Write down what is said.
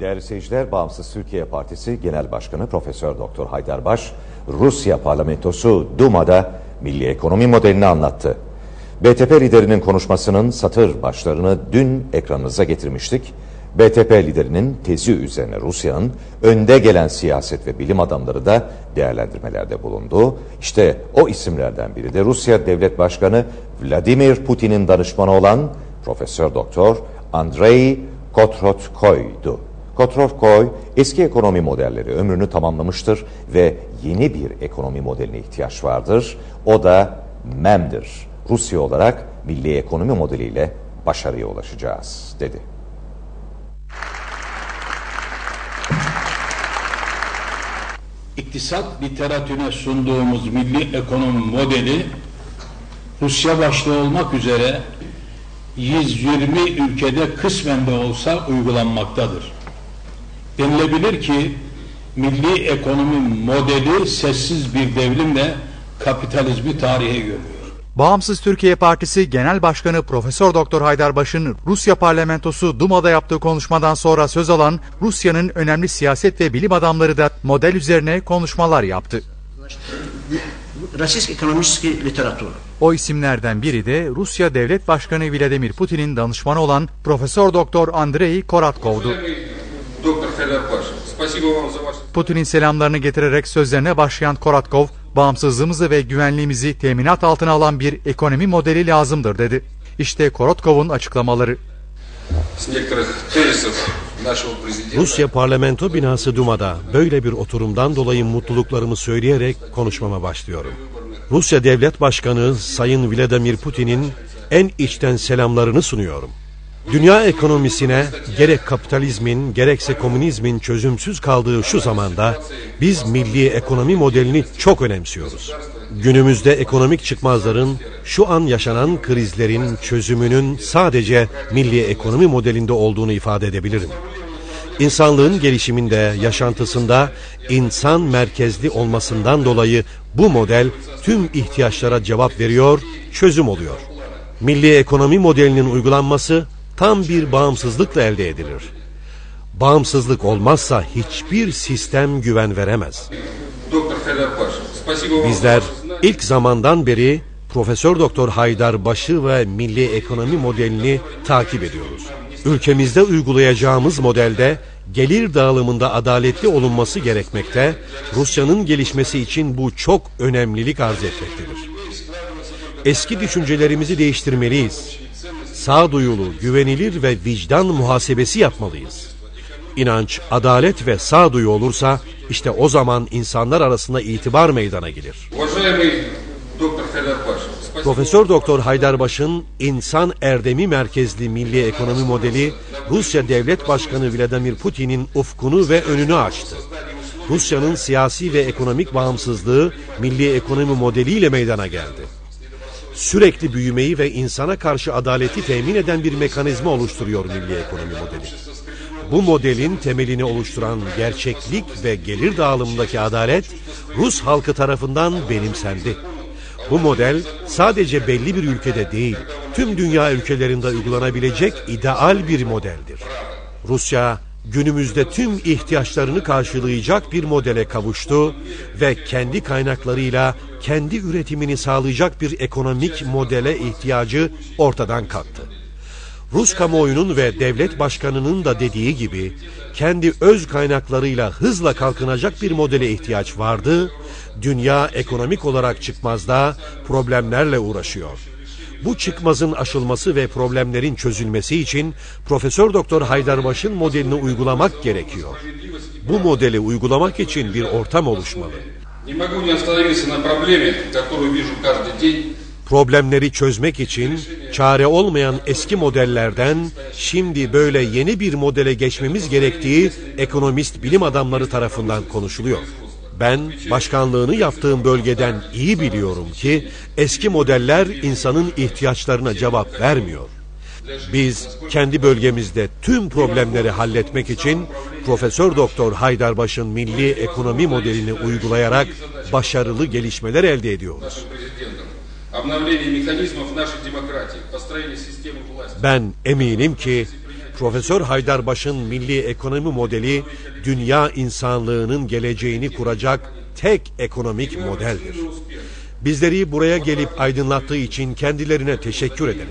Değerli seyirciler, Bağımsız Türkiye Partisi Genel Başkanı Profesör Doktor Haydarbaş, Rusya Parlamentosu Duma'da milli ekonomi modelini anlattı. BTP liderinin konuşmasının satır başlarını dün ekranınıza getirmiştik. BTP liderinin tezi üzerine Rusya'nın önde gelen siyaset ve bilim adamları da değerlendirmelerde bulundu. İşte o isimlerden biri de Rusya Devlet Başkanı Vladimir Putin'in danışmanı olan Profesör Doktor Andrei Kotrotkoy'du. Kotrovkoy eski ekonomi modelleri ömrünü tamamlamıştır ve yeni bir ekonomi modeline ihtiyaç vardır. O da MEM'dir. Rusya olarak milli ekonomi modeliyle başarıya ulaşacağız dedi. İktisat literatürüne sunduğumuz milli ekonomi modeli Rusya başta olmak üzere 120 ülkede kısmen de olsa uygulanmaktadır. Denilebilir ki milli ekonomi modeli sessiz bir devrimle kapitalizmi tarihe gömüyor. Bağımsız Türkiye Partisi Genel Başkanı Profesör Doktor Haydar Baş'ın Rusya Parlamentosu Duma'da yaptığı konuşmadan sonra söz alan Rusya'nın önemli siyaset ve bilim adamları da model üzerine konuşmalar yaptı. O isimlerden biri de Rusya Devlet Başkanı Vladimir Putin'in danışmanı olan Profesör Doktor Andrei Koratkov'du görevler var. Putin'in selamlarını getirerek sözlerine başlayan Koratkov, bağımsızlığımızı ve güvenliğimizi teminat altına alan bir ekonomi modeli lazımdır dedi. İşte Korotkov'un açıklamaları. Rusya parlamento binası Duma'da böyle bir oturumdan dolayı mutluluklarımı söyleyerek konuşmama başlıyorum. Rusya Devlet Başkanı Sayın Vladimir Putin'in en içten selamlarını sunuyorum. Dünya ekonomisine gerek kapitalizmin gerekse komünizmin çözümsüz kaldığı şu zamanda biz milli ekonomi modelini çok önemsiyoruz. Günümüzde ekonomik çıkmazların şu an yaşanan krizlerin çözümünün sadece milli ekonomi modelinde olduğunu ifade edebilirim. İnsanlığın gelişiminde, yaşantısında insan merkezli olmasından dolayı bu model tüm ihtiyaçlara cevap veriyor, çözüm oluyor. Milli ekonomi modelinin uygulanması tam bir bağımsızlıkla elde edilir. Bağımsızlık olmazsa hiçbir sistem güven veremez. Bizler ilk zamandan beri Profesör Doktor Haydar Başı ve milli ekonomi modelini takip ediyoruz. Ülkemizde uygulayacağımız modelde gelir dağılımında adaletli olunması gerekmekte, Rusya'nın gelişmesi için bu çok önemlilik arz etmektedir. Eski düşüncelerimizi değiştirmeliyiz sağduyulu, güvenilir ve vicdan muhasebesi yapmalıyız. İnanç, adalet ve sağduyu olursa işte o zaman insanlar arasında itibar meydana gelir. Profesör Doktor Haydarbaş'ın İnsan Erdemi Merkezli Milli Ekonomi Modeli Rusya Devlet Başkanı Vladimir Putin'in ufkunu ve önünü açtı. Rusya'nın siyasi ve ekonomik bağımsızlığı milli ekonomi modeliyle meydana geldi. Sürekli büyümeyi ve insana karşı adaleti temin eden bir mekanizma oluşturuyor milli ekonomi modeli. Bu modelin temelini oluşturan gerçeklik ve gelir dağılımındaki adalet Rus halkı tarafından benimsendi. Bu model sadece belli bir ülkede değil, tüm dünya ülkelerinde uygulanabilecek ideal bir modeldir. Rusya günümüzde tüm ihtiyaçlarını karşılayacak bir modele kavuştu ve kendi kaynaklarıyla kendi üretimini sağlayacak bir ekonomik modele ihtiyacı ortadan kalktı. Rus kamuoyunun ve devlet başkanının da dediği gibi kendi öz kaynaklarıyla hızla kalkınacak bir modele ihtiyaç vardı. Dünya ekonomik olarak çıkmazda problemlerle uğraşıyor. Bu çıkmazın aşılması ve problemlerin çözülmesi için Profesör Doktor Haydarbaş'ın modelini uygulamak gerekiyor. Bu modeli uygulamak için bir ortam oluşmalı. Problemleri çözmek için çare olmayan eski modellerden şimdi böyle yeni bir modele geçmemiz gerektiği ekonomist bilim adamları tarafından konuşuluyor. Ben başkanlığını yaptığım bölgeden iyi biliyorum ki eski modeller insanın ihtiyaçlarına cevap vermiyor. Biz kendi bölgemizde tüm problemleri halletmek için Profesör Doktor Haydarbaş'ın milli ekonomi modelini uygulayarak başarılı gelişmeler elde ediyoruz. Ben eminim ki Profesör Haydarbaş'ın milli ekonomi modeli dünya insanlığının geleceğini kuracak tek ekonomik modeldir. Bizleri buraya gelip aydınlattığı için kendilerine teşekkür ederim.